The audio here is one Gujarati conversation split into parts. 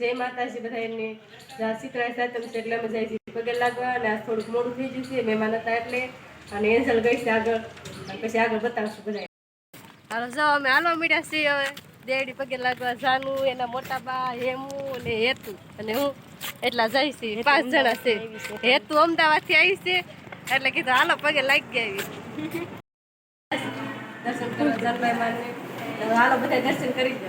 જય માતાજી બધા એમને. શીતળા સાતમ છે એટલે અમે જાય છે પગે લાગવા અને આ થોડુંક મોડું થઈ ગયું છે. મહેમાન હતા એટલે અને એન્જલ ગઈ છે આગળ. પછી આગળ બતાવશું બધા હાલો જાઓ અમે. હાલો મીઠા છીએ હવે. દેડી પગે લાગવા જાનું એના મોટા બા હેમુ અને હેતુ. અને હું એટલા જાય છે પાંચ જણા છે. હેતુ અમદાવાદથી આવી છે. એટલે કીધું હાલો પગે લાગી આવી. દર્શન કરવા હાલો બધા દર્શન કરી દો.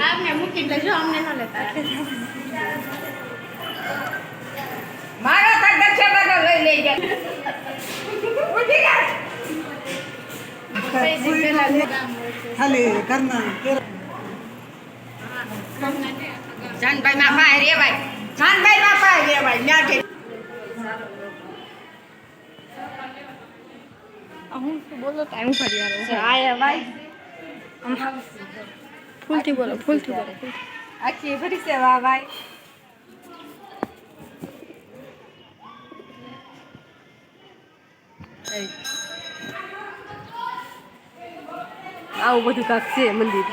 આપને મૂકી દેજો અમને ન લેતા. મારો પર છે બધો લઈ લઈ જાય ઉઠી ગામ ખાલી ઘરના જાનભાઈ માં પાસે રેવાય જાનભાઈ માં હું બોલો ટાઈમ ફરી આવે. આ ભાઈ. ફૂલથી બોલો ફૂલથી બોલો આખી ભરી છે વાહ ભાઈ. આવું બધું કાંક છે મંદિર.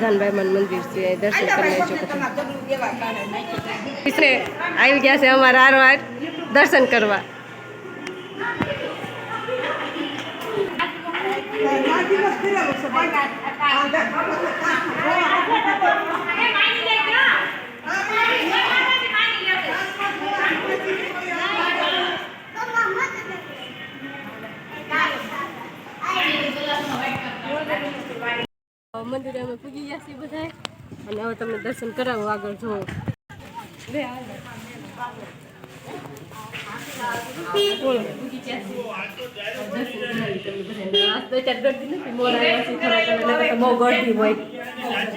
જાનભાઈ મન મંદિર છે દર્શન કરી લેજો પછી કૃષ્ણ આવી ગયા છે અમારા હારવાર દર્શન કરવા મંદિરે અમે પૂગી ગયા છીએ બધા અને હવે તમને દર્શન કરાવો આગળ જો. બહુ ગળદી હોય આ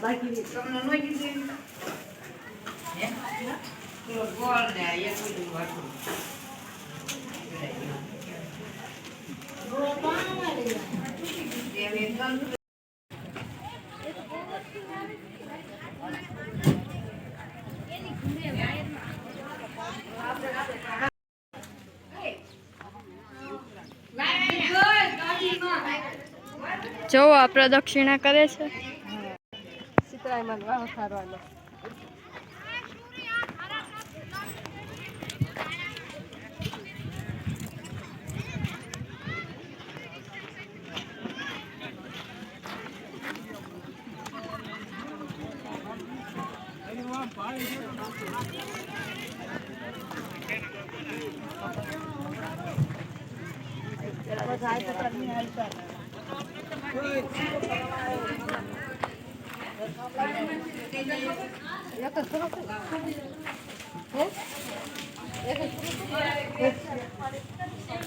બાકી તમને નો કીધું હે? ગોળ ને એક બધું વાટું એવી ગંધ જો આ પ્રદક્ષિણા કરે છે. સીતરાયમાન વાહ સારવાનો એક જ કરો છો? હે? એક え？っ?